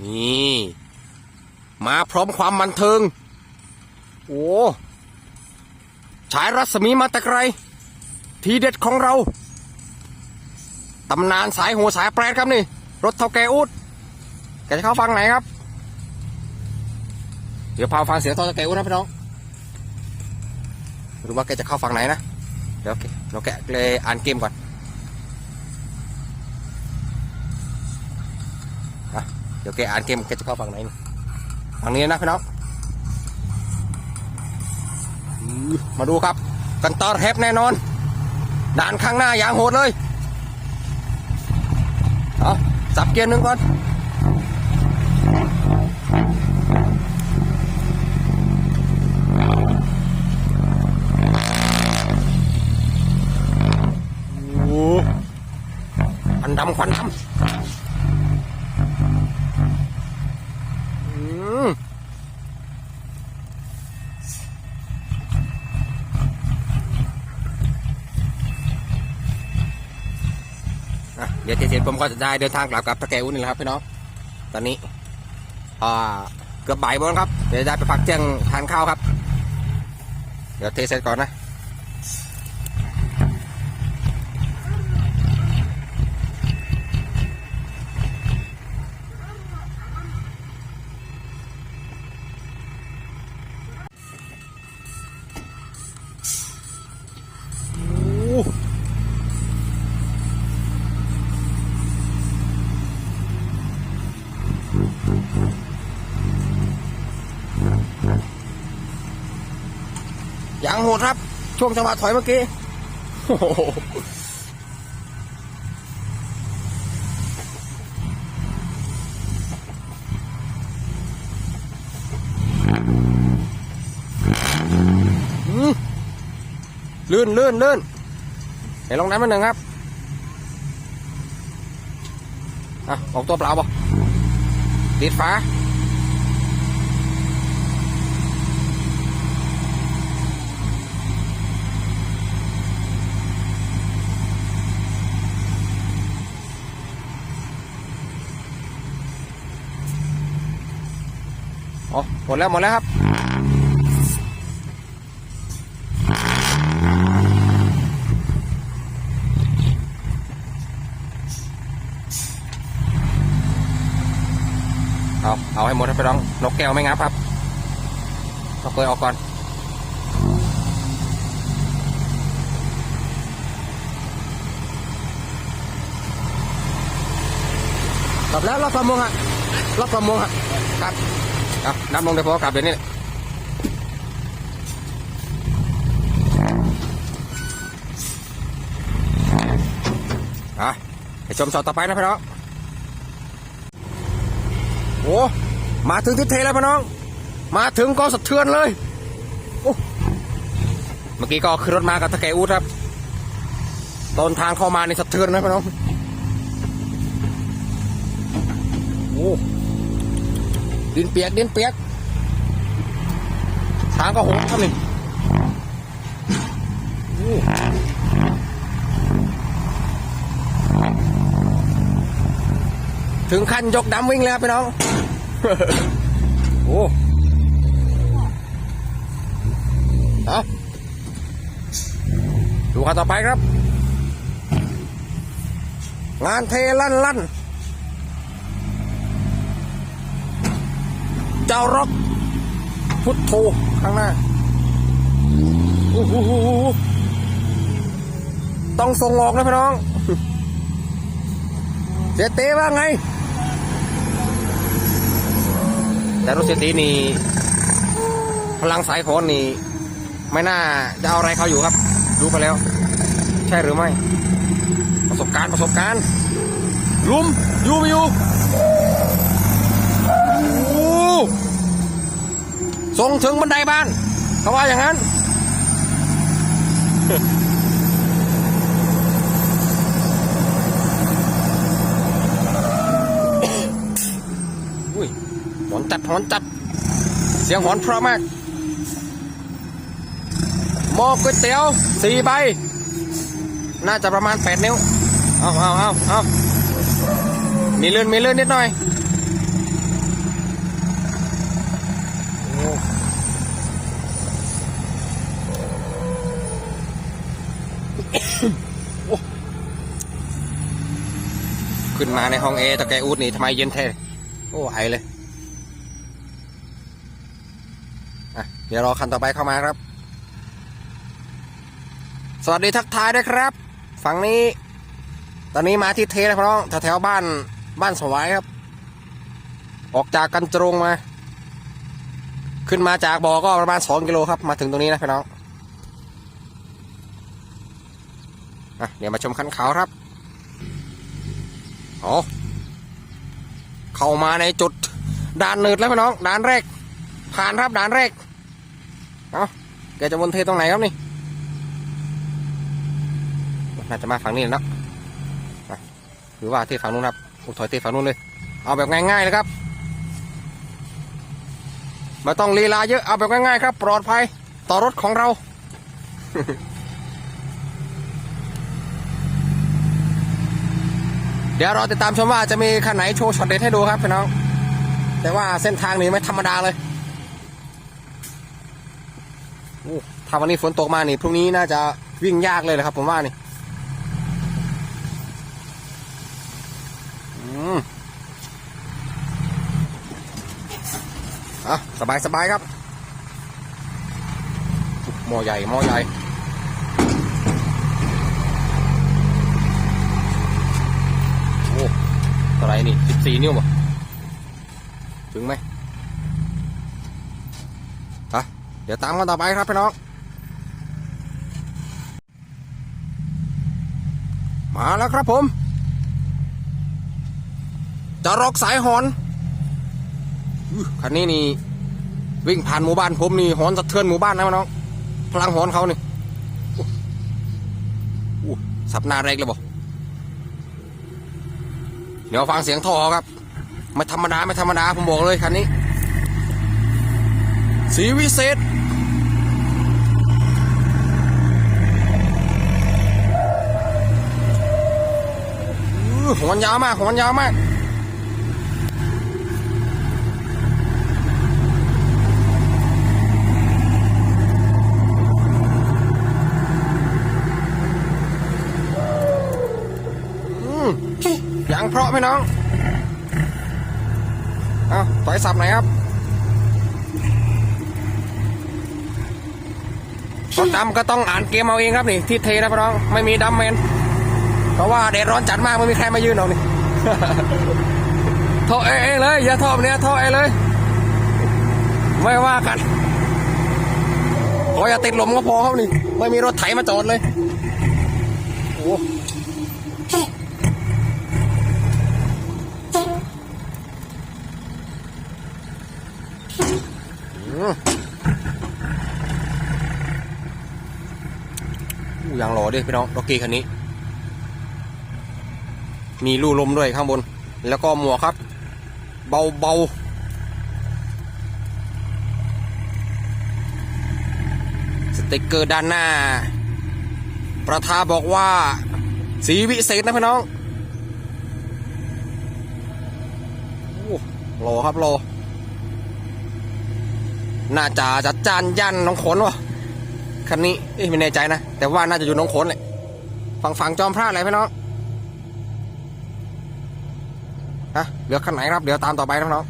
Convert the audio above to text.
นี่ มาพร้อมความบันเทิง โอ้ฉายรัศมีมาแต่ไกล ทีเด็ดของเรา ตำนานสายหัวสายแปรครับนี่ รถเท่าแกอุดแกจะเข้าฟังไหนครับ เดี๋ยวพาฟังเสียงเท่าแกอุดนะพี่น้องไม่รู้ว่าแกจะเข้าฟังไหนนะ เดี๋ยวเราแกะเลยอ่านเกมก่อน เดี๋ยวแกอ่านเกมแกจะเข้าฝั่งไหนฝั่งนี้นะพี่น้องมาดูครับ กันตอร์แฮปแน่นอน ด่านข้างหน้าอย่างโหดเลยเอาสับเกียร์หนึ่งก่อนโอ้ควันดำควันดำ ดี๋ยวเสร็จผมก็จะได้เดินทางกลับกับตะแกอุ้นนี่แหละครับพี่น้องตอนนี้อ่าเกือบบ่ายโมงครับ เดี๋ยวได้ไปพักเที่ยงทานข้าวครับ เดี๋ยวเทเสร็จก่อนนะ ดครับ ช่วงจังหวะถอยเมื่อกี้ลื่นลื่นลื่นเดี๋ยวลงน้ำมาหนึ่งครับ อะ ออกตัวเปล่าบ่ติดฝา อ๋อหมดแล้วหมดแล้วครับ เอาเอาให้หมดครับพี่น้อง นกแก้วไม่งับครับนกเกยออกก่อนกลับแล้วรอบประมงฮะรอบประมงฮะครับ เอาน้ำลงเดี๋ยวพอกลับเดี๋ยวนี้อะไปชมช็อตต่อไปนะพี่น้องโอ้มาถึงทิศเทแล้วพี่น้อง มาถึงก็สะเทือนเลยโอ้เมื่อกี้ก็ขึ้นรถมากับตะแกอูดครับต้นทางเข้ามาในสะเทือนนะพี่น้องโอ้ ดินเปียกดินเปียกทางก็โหดครับนี่โอ้ถึงขั้นยกดำวิ่งแล้วพี่น้อง โอ้เอาดูขั้นต่อไปครับ งานเทลั่นลั่น เจ้ารกพุทโธข้างหน้าโอ้โหต้องส่งออกนะพี่น้องเสียเต้ว่าไง แต่รถเสียตีนี่ พลังสายโคนนี่ ไม่น่าจะเอาอะไรเขาอยู่ครับดูไปแล้ว ใช่หรือไม่ ประสบการณ์ประสบการณ์ลุมอยู่ไม่อยู่โอ้ ส่งถึงบันไดบ้านเขาว่าอย่างนั้น อุ้ยหอนจัดหอนจัด เสียงหอนเพราะมากหม้อก๋วยเตี๋ยวสี่ใบ น่าจะประมาณแปดนิ้ว เอาเอาเอาเอามีเลื่อนมีเลื่อนนิดหน่อย ขึ้นมาในห้องเอตะแกอูดนี่ทำไมเย็นแท้โอ้ไอเลยอะเดี๋ยวรอคันต่อไปเข้ามาครับ สวัสดีทักทายด้วยครับ ฝั่งนี้ ตอนนี้มาที่เทนะพี่น้องแถวๆบ้านบ้านสวายครับ ออกจากกันตรงมา ขึ้นมาจากบ่อก็ประมาณสองกิโลครับ มาถึงตรงนี้นะพี่น้อง อะเดี๋ยวมาชมคันขาวครับโอ้เข้ามาในจุดด่านหนืดแล้วพี่น้องด่านแรก ผ่านครับด่านแรกเอาแกจะวนเทตรงไหนครับนี่น่าจะมาฝั่งนี้และเนาะหรือว่าเทฝั่งนู้นครับอ้ถอยเทฝั่งนู้นเลย เอาแบบง่ายๆเลยครับไม่ต้องลีลาเยอะเอาแบบง่ายๆครับ ปลอดภัยต่อรถของเรา เดี๋ยวเราติดตามชมว่าจะมีคันไหนโชว์ช็อตเด็ดให้ดูครับพี่น้อง แต่ว่าเส้นทางนี้ไม่ธรรมดาเลยโอ้ถ้าวันนี้ฝนตกมานี่พรุ่งนี้น่าจะวิ่งยากเลยนะครับ ผมว่านี่อืมอะสบายสบายครับ หม้อใหญ่ หม้อใหญ่ โอ้เท่าไรนี่สิบสี่นิ้วบ่ถึงไหมอะเดี๋ยวตามกันต่อไปครับพี่น้อง มาแล้วครับผม จะรอกสายหอนอือคันนี้นี่ วิ่งผ่านหมู่บ้านผมนี่หอนสะเทือนหมู่บ้านนะพี่น้อง พลังหอนเขานี่อู้อู้สับหน้าแรกเลยบ่ เดี๋ยวฟังเสียงท่อครับไม่ธรรมดาไม่ธรรมดาผมบอกเลยคันนี้ สีวิเศษอื้อหันยาวมากหัวนยาวมาก อืม ยังเพราะไหมน้อง เอาถอยสับไหนอยครับรถดำก็ต้องอ่านเกมเอาเองครับนี่ที่เทนะพี่น้องไม่มีดัมเมนเพราะว่าแดดร้อนจัดมากไม่มีใครมายืนเอานี่โทษเองเลยอย่าโทษเนี้ยโทษเองเลย ไม่ว่ากันขออย่าติดลมก็พอครับนี่ ไม่มีรถไถมาจอดเลยโอ้ อู้ยางหล่อด้วยพี่น้องร็อกกี้คันนี้ มีรูลมด้วยข้างบน แล้วก็หมวกครับ เบาเบาสติกเกอร์ด้านหน้า ประธาบอกว่า สีวิเศษนะพี่น้องโอ้หล่อครับหล่อ น่าจะจัดจานย่านน้องขนวะคันนี้เอ้ไม่แน่ใจนะ แต่ว่าน่าจะอยู่น้องขนเลยฝั่งฝั่งจอมพระอะไรพี่น้องฮะเหลือคันไหนครับ เดี๋ยวตามต่อไปนะพี่น้อง